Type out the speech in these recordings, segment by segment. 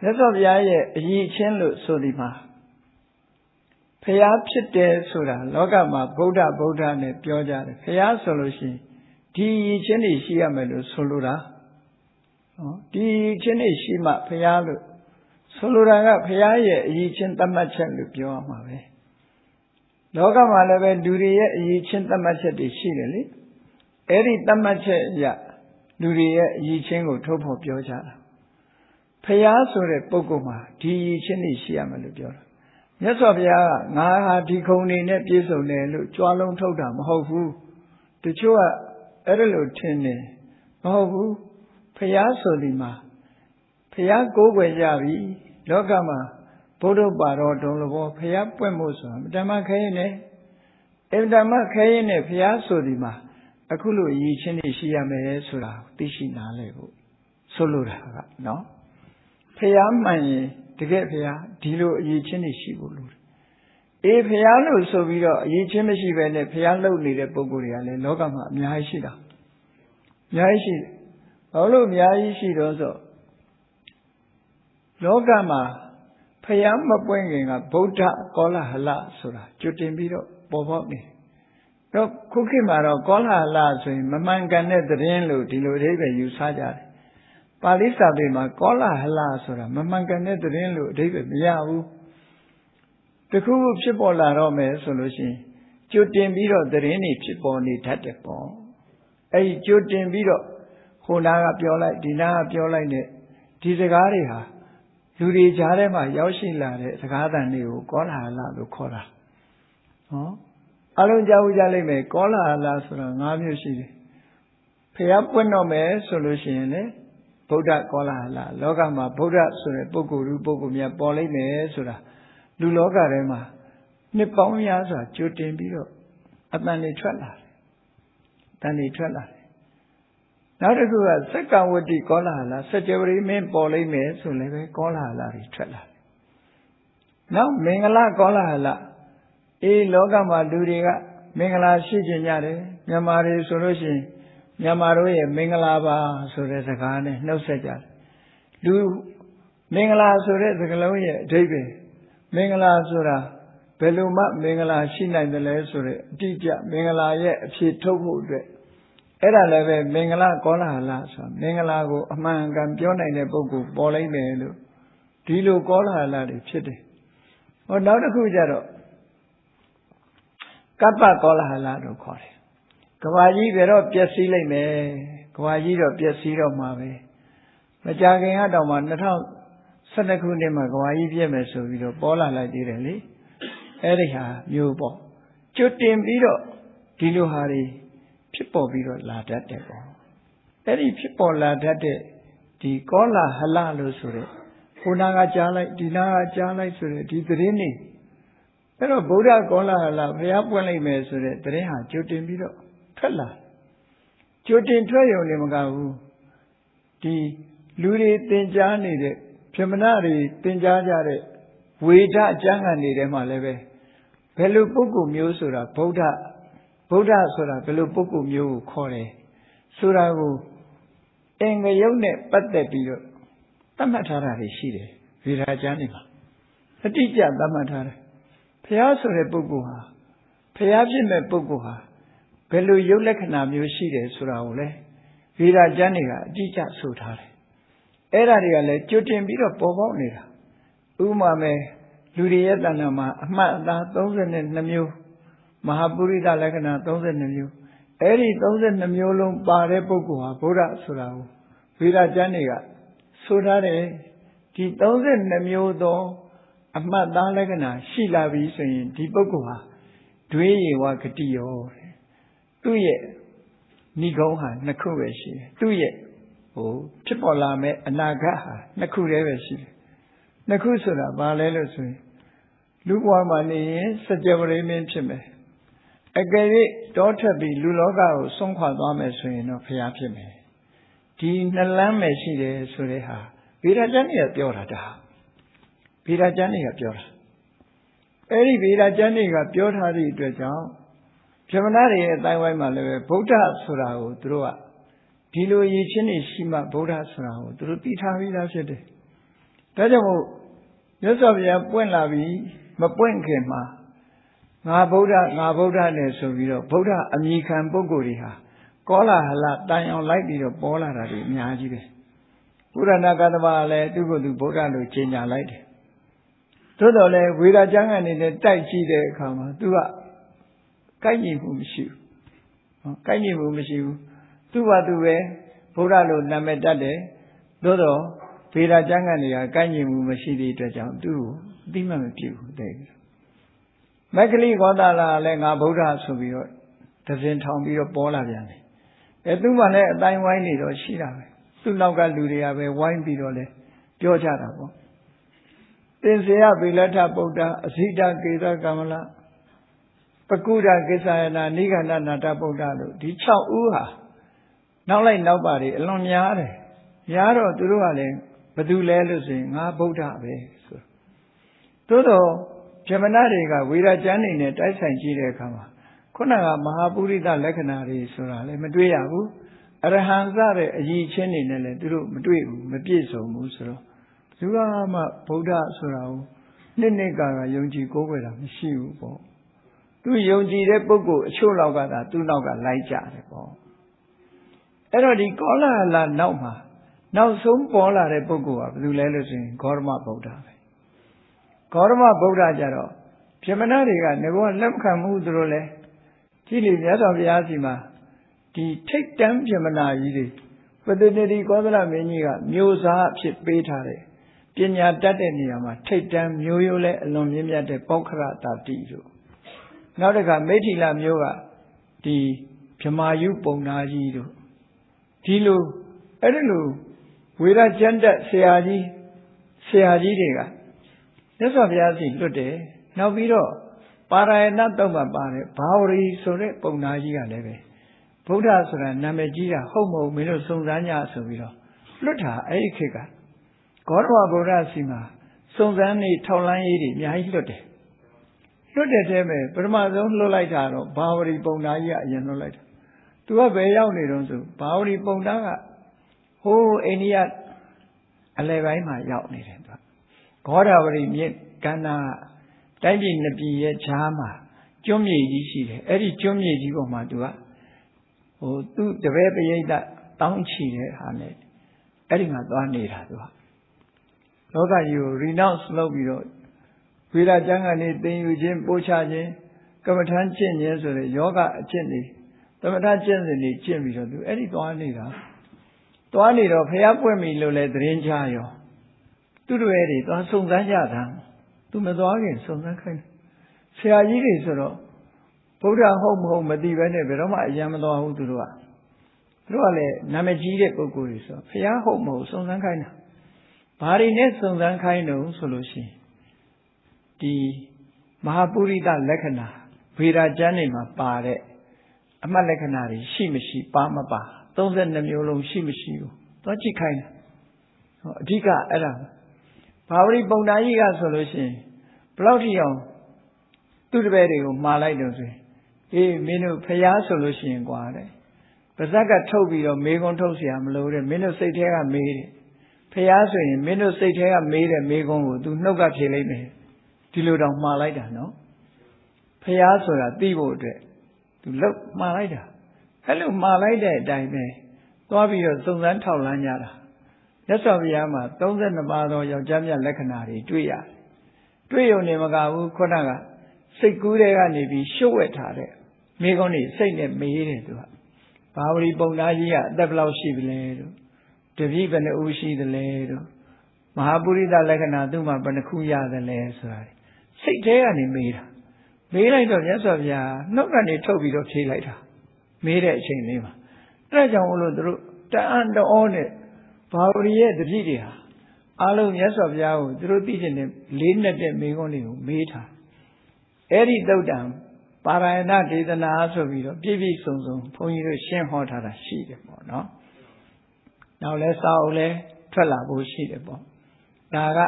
မြတ်စွာဘုရားရဲ့အည်ချင်းလို့ဆိုဒီမှာဖះဖြစ်တယ်ဆိုတာလောကမှာဗုဒ္ဓဗုဒ္ဓနဲ့ပြောကြတယ်ဖះဆိုလို့ရှိရင်ဒီအည်ချင်းတွေရှိရမယ်လို့ဆိုလိုတာနော်ဒီအည်ချင်းတွေရှိမှဖះလို့ဆိုလိုတာကဖះရဲ့အည်ချင်းသတ်မှတ်ချက်လို့ပြောရမှာပဲလောကမှာလည်းပဲလူတွေရဲ့အည်ချင်းသတ်မှတ်ချက်တွေရှိတယ်လေအဲ့ဒီသတ်မှတ်ချက်အရလူတွေရဲ့အည်ချင်းကိုထုတ်ဖော်ပြောကြတာ ဖះဆိုတဲ့ပုဂ္ဂိုလ်မှာဒီအည်ချင်းတွေရှိရမယ်လို့ပြောတာမြတ်စွာဘုရားကငါဟာဒီခုံနေနဲ့ပြည့်စုံတယ်လို့ကြွားလုံးထုတ်တာမဟုတ်ဘူးတချို့ကအဲ့ဒါလို့ထင်တယ်မဟုတ်ဘူးဖះဆိုဒီမှာဖះကိုးကွယ်ကြပြီလောကမှာဘုဒ္ဓပါတော်တုံးလဘောဖះပွင့်ဖို့ဆိုတာဓမ္မခဲရင်နဲ့အဗ္ဗဓမ္မခဲရင်နဲ့ဖះဆိုဒီမှာအခုလိုရည်ချင်းနေရှိရမယ်ဆိုတာသိရှိနားလဲဖို့ဆိုလိုတာကနော် ဖះမှန်ရင်တကယ်ဖះဒီလိုအရေးချင်းနေရှိဖို့လိုတယ်အေးဖះလို့ဆိုပြီးတော့အရေးချင်းမရှိဘဲနဲ့ဖះလှုပ်နေတဲ့ပုံကိုယ်တွေကလည်းလောကမှာအများကြီးရှိတာအများကြီးရှိတယ်ဘာလို့အများကြီးရှိတော့ဆိုလောကမှာဖះမပွင့်ခင်ကဗုဒ္ဓကောလဟလဆိုတာကျွတင်ပြီးတော့ပေါ်ပေါက်နေတော့ခုခေတ်မှာတော့ကောလဟလဆိုရင်မမှန်ကန်တဲ့သတင်းလို့ဒီလိုအဓိပ္ပာယ်ယူဆကြတယ် ပါဠိစာပေမှာကောလဟလဆိုတာမမှန်ကန်တဲ့သတင်းလို့အဓိပ္ပာယ်မရဘူးတခုခုဖြစ်ပေါ်လာတော့မယ်ဆိုလို့ရှိရင်ကြိုတင်ပြီးတော့သတင်းတွေဖြစ်ပေါ်နေတတ်တယ်ပေါ့အဲ့ဒီကြိုတင်ပြီးတော့ဟိုနာကပြောလိုက်ဒီနာကပြောလိုက်နဲ့ဒီစကားတွေဟာလူတွေကြားထဲမှာရောက်ရှိလာတဲ့စကားသံတွေကိုကောလဟလလို့ခေါ်တာဟောအလုံးကြားဦးကြလိမ့်မယ်ကောလဟလဆိုတာ၅မျိုးရှိတယ်ဖះပွင့်တော့မယ်ဆိုလို့ရှိရင်လည်း ဗုဒ္ဓကောလာဟလလောကမှာဗုဒ္ဓဆိုတဲ့ပုဂ္ဂိုလ်လူပုဂ္ဂိုလ်များပေါ်လိမ့်မယ်ဆိုတာလူလောကထဲမှာနှစ်ပေါင်းများစွာကြိုတင်ပြီးတော့အတန်တွေထွက်လာတယ်။တန်တွေထွက်လာတယ်။နောက်တစ်ခုကစက္ကဝတိကောလာဟလစัจ jawari မင်းပေါ်လိမ့်မယ်ဆိုလည်းပဲကောလာဟလတွေထွက်လာတယ်။နောက်မင်္ဂလာကောလာဟလအေးလောကမှာလူတွေကမင်္ဂလာရှိကြကြတယ်။မြန်မာတွေဆိုလို့ရှိရင် မြန်မာတို့ရဲ့မင်္ဂလာပါဆိုတဲ့စကားနဲ့နှုတ်ဆက်ကြတယ်လူမင်္ဂလာဆိုတဲ့စကားလုံးရဲ့အဓိပ္ပာယ်မင်္ဂလာဆိုတာဘယ်လိုမှမင်္ဂလာရှိနိုင်တယ်လဲဆိုတဲ့အတိအကျမင်္ဂလာရဲ့အဖြစ်ထုတ်ဖို့အတွက်အဲ့ဒါလည်းပဲမင်္ဂလာကောလာဟလဆိုတာမင်္ဂလာကိုအမှန်ကန်ပြောနိုင်တဲ့ပုဂ္ဂိုလ်ပေါ်လိုက်မယ်လို့ဒီလိုကောလာဟလတွေဖြစ်တယ်ဟောနောက်တစ်ခုကျတော့ကပ္ပကောလာဟလလို့ခေါ်တယ် ကဘာကြီးဘယ်တော့ပျက်စီးလိုက်မယ်ကဘာကြီးတော့ပျက်စီးတော့မှာပဲမကြခင်ကတော့မှ2012ခုနှစ်မှာကဘာကြီးပြည့်မယ်ဆိုပြီးတော့ပေါ်လာလိုက်သေးတယ်လေအဲ့ဒီဟာမျိုးပေါ့ကျွတ်တင်ပြီးတော့ဒီလိုဟာတွေဖြစ်ပေါ်ပြီးတော့လာတတ်တယ်ပေါ့အဲ့ဒီဖြစ်ပေါ်လာတတ်တဲ့ဒီကောလာဟလလို့ဆိုတဲ့ဟိုနာကကြားလိုက်ဒီနာကကြားလိုက်ဆိုတဲ့ဒီသတင်းတွေအဲ့တော့ဗုဒ္ဓကောလာဟလဘုရားပွင့်လိုက်မယ်ဆိုတဲ့သတင်းဟာကျွတ်တင်ပြီးတော့ ထွက်လာကြိုတင်ထွက်ရုံနဲ့မကဘူးဒီလူတွေသင်ကြားနေတဲ့ပြမနာတွေသင်ကြားကြတဲ့ဝေဒအကျမ်းဂန်တွေထဲမှာလည်းပဲဘယ်လိုပုဂ္ဂိုလ်မျိုးဆိုတာဗုဒ္ဓဗုဒ္ဓဆိုတာဘယ်လိုပုဂ္ဂိုလ်မျိုးကိုခေါ်တယ်ဆိုတာကိုအင်္ဂယုတ်နဲ့ပတ်သက်ပြီးတော့သတ်မှတ်ထားတာတွေရှိတယ်ဝေဒအကျမ်းတွေမှာအတိအကျသတ်မှတ်ထားတယ်ဘုရားဆိုတဲ့ပုဂ္ဂိုလ်ဟာဘုရားဖြစ်မဲ့ပုဂ္ဂိုလ်ဟာ ဘယ်လိုရုပ်လက္ခဏာမျိုးရှိတယ်ဆိုတာကိုလည်းဗေဒကျမ်းတွေကအတိအကျဆိုထားတယ်အဲ့ဒါတွေကလည်းကြွတင်ပြီးတော့ပေါ်ပေါက်နေတာဥပမာမဲ့လူတွေရဲ့တဏ္ဍာမှာအမှတ်အသား32မျိုးမဟာပုရိသလက္ခဏာ32မျိုးအဲ့ဒီ32မျိုးလုံးပါတဲ့ပုဂ္ဂိုလ်ဟာဗုဒ္ဓဆိုတာကိုဗေဒကျမ်းတွေကဆိုထားတယ်ဒီ32မျိုးသောအမှတ်သားလက္ခဏာရှိလာပြီဆိုရင်ဒီပုဂ္ဂိုလ်ဟာဒွေးရေဝဂတိယော သူ့ရဲ့ဏိကုံးဟာနှစ်ခုပဲရှိတယ်သူ့ရဲ့ဟိုဖြစ်ပေါ်လာမဲ့အနာဂတ်ဟာနှစ်ခုတည်းပဲရှိတယ်နှစ်ခုဆိုတာဘာလဲလို့ဆိုရင်လူဘဝမှာနေရင်စကြဝဠာမင်းဖြစ်မယ်အကယ်၍တောထက်ပြီးလူလောကကိုဆုံးခွာသွားမယ်ဆိုရင်တော့ဖျားဖြစ်မယ်ဒီနှလန်းမယ်ရှိတယ်ဆိုတဲ့ဟာဗေဒကျမ်းတွေကပြောတာဒါဗေဒကျမ်းတွေကပြောတာအဲ့ဒီဗေဒကျမ်းတွေကပြောထားသည့်အတွက်ကြောင့် ဗြဟ္မဏတွေရဲ့အတိုင်းဝိုင်းမှာလည်းပဲဗုဒ္ဓဆိုတာကိုသူတို့ကဒီလိုရည်ချင်းနေရှိမှဗုဒ္ဓဆိုတာကိုသူတို့သိထားပြီးသားဖြစ်တယ်။တဒါကြောင့်မို့မြတ်စွာဘုရားပွင့်လာပြီးမပွင့်ခင်မှာငါဗုဒ္ဓငါဗုဒ္ဓနဲ့ဆိုပြီးတော့ဗုဒ္ဓအမိခံပုဂ္ဂိုလ်တွေဟာကောလာဟလတန်အောင်လိုက်ပြီးတော့ပေါ်လာတာတွေအများကြီးပဲဘုရားနာကသမလည်းသူ့ကိုယ်သူဗုဒ္ဓလို့ကျင်ညာလိုက်တယ်သို့တော်လည်းဝေဒကျမ်းကနေနဲ့တိုက်ကြည့်တဲ့အခါမှာသူက ကိုက်ညီမှုမရှိဘူးဟောကိုက်ညီမှုမရှိဘူးသူ့ဘာသူပဲဗုဒ္ဓလို့နာမည်တတ်တယ်သို့တော်ဗေဒကျမ်းကနေကကိုက်ညီမှုမရှိတဲ့အတွက်ကြောင့်သူ့ကိုအတိမမပြုဘူးတဲ့မက္ကလိကောသာလာလည်းငါဗုဒ္ဓဆိုပြီးတော့တစင်ထောင်ပြီးတော့ပေါ်လာပြန်တယ်အဲသူမှလည်းအတိုင်းဝိုင်းနေတော့ရှိတာပဲသူ့နောက်ကလူတွေကပဲဝိုင်းပြီးတော့လဲပြောကြတာပေါ့သင်္စေယဗေလထဗုဒ္ဓအဇိတကေသကမလ ပကုဒကိစ္ဆယနာနိဂန္ဓနာတဗုဒ္ဓလို့ဒီ6ဦးဟာနောက်လိုက်နောက်ပါတွေအလွန်များတယ်များတော့သူတို့ကလည်းဘသူလဲလို့ဆိုရင်ငါဗုဒ္ဓပဲဆိုသို့တော့ဗြဟ္မဏတွေကဝေရကျမ်းနေနဲ့တိုက်ဆိုင်ကြည့်တဲ့အခါမှာခုနကမဟာပုရိသလက္ခဏာတွေဆိုတာလည်းမတွေ့ရဘူးအရဟံစတဲ့အကြီးချင်းတွေနဲ့လည်းသူတို့မတွေ့ဘူးမပြည့်စုံဘူးဆိုတော့သူကမှဗုဒ္ဓဆိုတာကိုနှစ်နှစ်ကာကယုံကြည်ကိုးကွယ်တာမရှိဘူးပေါ့ သူယုံကြည်တဲ့ပုဂ္ဂိုလ်အချို့လောက်ကသာသူ့နောက်ကလိုက်ကြတယ်ပေါ့အဲ့တော့ဒီကောလာဟလနောက်မှာနောက်ဆုံးပေါ်လာတဲ့ပုဂ္ဂိုလ်ကဘယ်သူလဲလို့ဆိုရင်ဂေါရမဗုဒ္ဓပဲဂေါရမဗုဒ္ဓကြတော့ပြမနာတွေကငကောလက်မခံမှုသူတို့လဲကြည်လီမြတ်စွာဘုရားစီမှာဒီထိတ်တန်းပြမနာကြီးတွေပတ္တိတိကောသလမင်းကြီးကမျိုးစားအဖြစ်ပေးထားတယ်ပညာတတ်တဲ့နေရာမှာထိတ်တန်းမျိုးရိုးလဲအလွန်မြင့်မြတ်တဲ့ပောက္ခရတာတိတို့ နောက်တစ်ခါမိထီလာမျိုးကဒီဗြမာယုပုံနာကြီးတို့ဒီလိုအဲ့ဒီလိုဝေရကျမ်းတက်ဆရာကြီးဆရာကြီးတွေကမြတ်စွာဘုရားစီလွတ်တယ်နောက်ပြီးတော့ပါရယဏတုံးမှာပါတယ်ဘာဝရီဆိုတဲ့ပုံနာကြီးကလည်းပဲဗုဒ္ဓဆိုတာနာမည်ကြီးတာဟုတ်မဟုတ်မင်းတို့စုံစမ်းကြဆိုပြီးတော့လွတ်တာအဲ့ဒီခေတ်ကဂေါတဝဗုဒ္ဓစီမှာစုံစမ်းနေထောက်လန်းရေးတွေအများကြီးလွတ်တယ် လွတ်တဲ့တည်းမဲ့ပထမဆုံးလွတ်လိုက်တာတော့ဘာဝရီပုံနာကြီးကအရင်လွတ်လိုက်တာသူကဘယ်ရောက်နေတော့ဆိုဘာဝရီပုံနာကဟိုးအိန္ဒိယအလယ်ပိုင်းမှာရောက်နေတယ်သူကဂေါဒဝရီမြစ်ကန္နာတိုင်းပြည်နှစ်ပြည်ရဲ့ခြားမှာကျွန်းမြေကြီးရှိတယ်အဲ့ဒီကျွန်းမြေကြီးပေါ်မှာသူကဟိုသူ့တပည့်ပရိသတ်တောင်းချီတဲ့ဟာနဲ့အဲ့ဒီမှာသွားနေတာသူကလောကကြီးကို renounce လုပ်ပြီးတော့ ဝိရကျမ်းကနေသင်ယူခြင်းပို့ချခြင်းကမ္မထမ်းကျင့်ခြင်းဆိုတဲ့ယောဂအကျင့်တွေသမထကျင့်စဉ်တွေကျင့်ပြီးတော့သူအဲ့ဒီသွားနေတာသွားနေတော့ဖះပွင့်ပြီလို့လဲသတင်းချရောသူတို့ရဲ့တွေသွားစုံစမ်းကြတာသူမသွားခင်စုံစမ်းခိုင်းဆရာကြီးတွေဆိုတော့ဗုဒ္ဓဟုတ်မဟုတ်မသိဘဲနဲ့ဘယ်တော့မှအယံမသွားဘူးသူတို့ကသူတို့ကလည်းနာမည်ကြီးတဲ့ပုဂ္ဂိုလ်တွေဆိုဖះဟုတ်မဟုတ်စုံစမ်းခိုင်းတာဘာတွေနဲ့စုံစမ်းခိုင်းတော့ဆိုလို့ရှိရင် ဒီမဟာပုရိသလက္ခဏာဗေဒကျမ်းတွေမှာပါတဲ့အမှတ်လက္ခဏာတွေရှိမရှိပါမပါ32မျိုးလုံးရှိမရှိဘူးသွားကြည့်ခိုင်းတာဟောအဓိကအဲ့ဒါဘာဝရီပုံနာကြီးကဆိုလို့ရှိရင်ဘလောက်ထိအောင်သူ့တပည့်တွေကိုမှားလိုက်တော့ဆိုရင်အေးမင်းတို့ဖျားဆိုလို့ရှိရင်ကွာတဲ့ပါဇက်ကထုတ်ပြီးတော့မေကွန်းထုတ်เสียမလို့တဲ့မင်းတို့စိတ်ထဲကမေးတယ်ဖျားဆိုရင်မင်းတို့စိတ်ထဲကမေးတဲ့မေကွန်းကို तू နှုတ်ကဖြေလိုက်မယ် ဒီလိုတောင်မှားလိုက်တာနော်ဖျားဆိုတာသိဖို့အတွက် तू လောက်မှားလိုက်တာအဲ့လိုမှားလိုက်တဲ့အတိုင်းပဲသွားပြီးတော့စုံစမ်းထောက်လန်းကြတာမြတ်စွာဘုရားမှာ32ပါးသောယောက်ျားမြတ်လက္ခဏာတွေတွေ့ရတယ်တွေ့ရုံနဲ့မကဘူးခုနကစိတ်ကူးတဲ့ကနေပြီးရှုပ်ဝက်ထားတဲ့မိကုန်းနေစိတ်နဲ့မေးတယ်သူကဘာဝရီပုံသားကြီးကအသက်ဘယ်လောက်ရှိပြီလဲတို့တပည့်ဘယ်နှဦးရှိသလဲတို့မဟာပုရိသလက္ခဏာသူ့မှာဘယ်နှခုရသလဲဆိုတာ စိတ်ထဲကနေမေးတာမေးလိုက်တော့မြတ်စွာဘုရားနှုတ်ကနေထုတ်ပြီးတော့ဖြေလိုက်တာမေးတဲ့အချိန်လေးမှာအဲဒါကြောင့်လို့တို့တအံ့တော်နဲ့ဘာဝရီရဲ့တပည့်တွေဟာအလုံးမြတ်စွာဘုရားကိုသူတို့သိကျင်တဲ့လေးနဲ့တဲ့မိကုန်းတွေကိုမေးထားအဲ့ဒီတုတ်တံပါရယနာဒေသနာဆိုပြီးတော့ပြည့်ပြည့်စုံစုံဘုန်းကြီးတို့ရှင်းဟောထားတာရှိတယ်ပေါ့နော်နောက်လဲစာအုပ်လဲထွက်လာဖို့ရှိတယ်ပေါ့ဒါက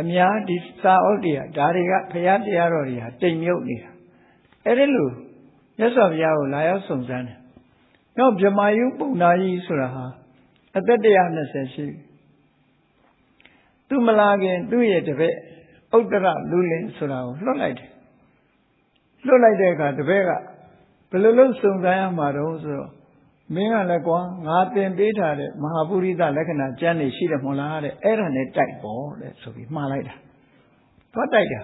အများဒီစာအုပ်တွေကဒါတွေကဘုရားတရားတော်တွေဟာတိမ်မြုပ်နေတာအဲ့ဒီလိုမြတ်စွာဘုရားကိုလာရောက်စုံစမ်းတယ်နောက်ဗြဟ္မာယုပုံနာကြီးဆိုတာဟာအသက်120ရှိသူမလာခင်သူ့ရဲ့တပည့်ဥတ္တရလူလင်ဆိုတာကိုလွတ်လိုက်တယ်လွတ်လိုက်တဲ့အခါတပည့်ကဘယ်လိုလုပ်စုံစမ်းရမှာတုံးဆိုတော့ မင်းကလည်းကွာငါတင်ပေးထားတဲ့မဟာပုရိသလက္ခဏာကျမ်းနေရှိတယ်မဟုတ်လားတဲ့အဲ့ဒါနဲ့တိုက်ပေါ့တဲ့ဆိုပြီးမှားလိုက်တာသွားတိုက်တာ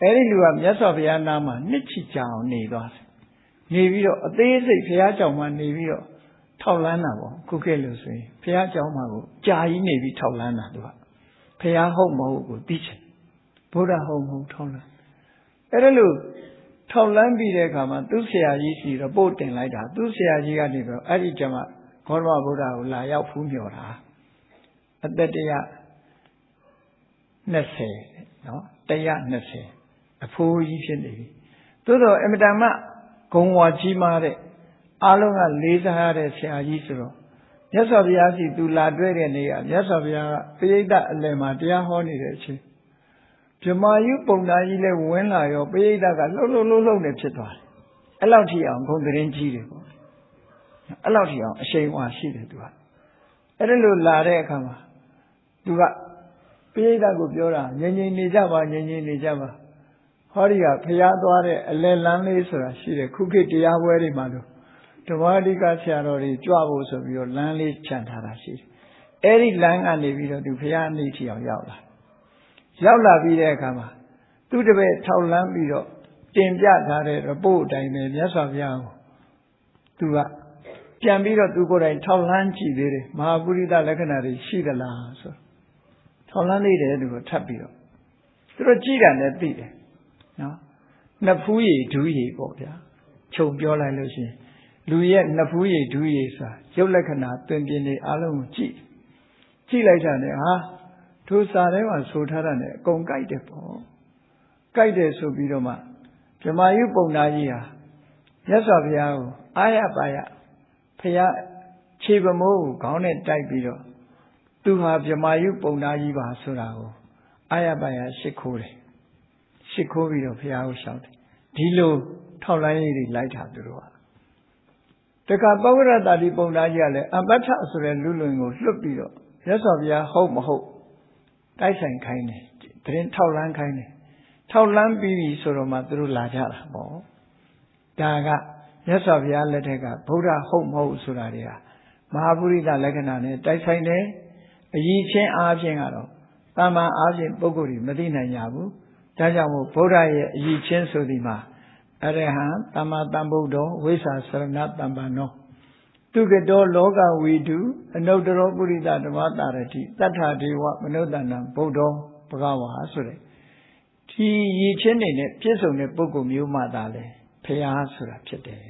အဲ့ဒီလူကမြတ်စွာဘုရားနာမှာနှစ်ချီကြအောင်နေသွားတယ်နေပြီးတော့အသေးစိတ်ဘုရားကြောင့်မှနေပြီးတော့ထောက်လန်းတာပေါ့ခုခေတ်လို့ဆိုရင်ဘုရားကြောင့်မှကိုကြာကြီးနေပြီးထောက်လန်းတာသူကဘုရားဟုတ်မဟုတ်ကိုသိချင်ဘုရားဟုတ်မဟုတ်ထောက်လန်းအဲ့ဒါလို့ ထောက်လန်းပြီးတဲ့အခါမှာသူ့ဆရာကြီးစီတော့ပို့တင်လိုက်တာသူ့ဆရာကြီးကနေပြီးတော့အဲ့ဒီကျမှဂေါရမဗုဒ္ဓကိုလာရောက်ဖူးမြော်တာအသက်တရ20နော်120အဖိုးကြီးဖြစ်နေပြီသို့တော့အမတန်မှဂုံဝါကြီးမားတဲ့အားလုံးကလေးစားရတဲ့ဆရာကြီးဆိုတော့မြတ်စွာဘုရားစီသူလာတွေ့တဲ့နေ့ကမြတ်စွာဘုရားကပိဋကအလယ်မှာတရားဟောနေတဲ့အချိန် ဗြဟ္မာယုပုံသားကြီးလည်းဝင်လာရောပိဋကကလှုပ်လှုပ်လှုပ်လှုပ်နေဖြစ်သွားတယ်အဲ့လောက်ထိအောင်ဂုံသတင်းကြီးတယ်ပေါ့အဲ့လောက်ထိအောင်အရှိန်အဝါရှိတယ်သူကအဲ့ဒါလို့လာတဲ့အခါမှာသူကပိဋကကိုပြောတာငြိမ်ငြိမ်နေကြပါငြိမ်ငြိမ်နေကြပါဟောဒီကဖျားသွားတဲ့အလဲလန်းလေးဆိုတာရှိတယ်ခုခေတ်တရားပွဲတွေမှာလို့ဓမ္မတိကဆရာတော်တွေကြွဖို့ဆိုပြီးတော့လမ်းလေးခြံထားတာရှိတယ်အဲ့ဒီလမ်းကနေပြီးတော့သူဖျားနေထီအောင်ရောက်လာ ရောက်လာပြီးတဲ့အခါမှာသူတပည့်ထောက်လန်းပြီးတော့တင်ပြထားတဲ့ report အတိုင်းပဲမြတ်စွာဘုရားကိုသူကပြန်ပြီးတော့သူကိုယ်တိုင်ထောက်လန်းကြည့်သေးတယ်မဟာပုရိသလက္ခဏာတွေရှိသလားဆိုထောက်လန်းသေးတယ်သူကထပ်ပြီးတော့သူတို့ကြည့်တာလည်းသိတယ်နော်နှစ်ဖူးရည်ဒူးရည်ပေါ့ဗျာခြုံပြောလိုက်လို့ရှိရင်လူရဲ့နှစ်ဖူးရည်ဒူးရည်ဆိုတာရုပ်လက္ခဏာတွင်ပြင်းနေအလုံးကိုကြည့်ကြည့်လိုက်တာနဲ့ဟာ သူစာထဲမှာဆိုထားတာနဲ့အကုန်ကြိုက်တယ်ပေါ့ကြိုက်တယ်ဆိုပြီးတော့မှဗြဟ္မာယုပုံနာကြီးဟာမြတ်စွာဘုရားကိုအာရပါယဖရာခြေပမိုးကိုခေါင်းနဲ့တိုက်ပြီးတော့သူဟာဗြဟ္မာယုပုံနာကြီးပါဆိုတာကိုအာရပါယရှ िख ိုးတယ်ရှ िख ိုးပြီးတော့ဘုရားကိုရှောက်တယ်ဒီလိုထောက်လိုင်းရေးတွေလိုက်တာသူတို့ကတခါပဝရတာတိပုံနာကြီးကလည်းအပဋ္ဌဆိုတဲ့လူလွင်ကိုလွတ်ပြီးတော့မြတ်စွာဘုရားဟုတ်မဟုတ် တိုက်ဆိုင်ခိုင်းတယ်တရင်ထောက်လန်းခိုင်းတယ်ထောက်လန်းပြီးပြီဆိုတော့မှသူတို့လာကြတာပေါ့ဒါကမြတ်စွာဘုရားလက်ထက်ကဗုဒ္ဓဟုတ်မဟုတ်ဆိုတာတွေဟာမဟာပုရိသလက္ခဏာနဲ့တိုက်ဆိုင်တယ်အရင်ချင်းအားဖြင့်ကတော့တာမန်အားဖြင့်ပုဂ္ဂိုလ်တွေမသိနိုင်ကြဘူးဒါကြောင့်မို့ဗုဒ္ဓရဲ့အရင်ချင်းဆိုဒီမှာအရဟံသမ္မာသမ္ဗုဒ္ဓောဝိသသရဏတမ္ပန္နော သူကတောလောကဝီတုအနုတ္တရောပုရိသဓမ္မတာရတိတတ္ထာဒေဝမနုဿနံဗုဒ္ဓောဘဂဝါဆိုတဲ့ဒီရည်ချင်းနေနဲ့ပြည့်စုံတဲ့ပုဂ္ဂိုလ်မျိုးမှသာလဲဖရာဆိုတာဖြစ်တယ်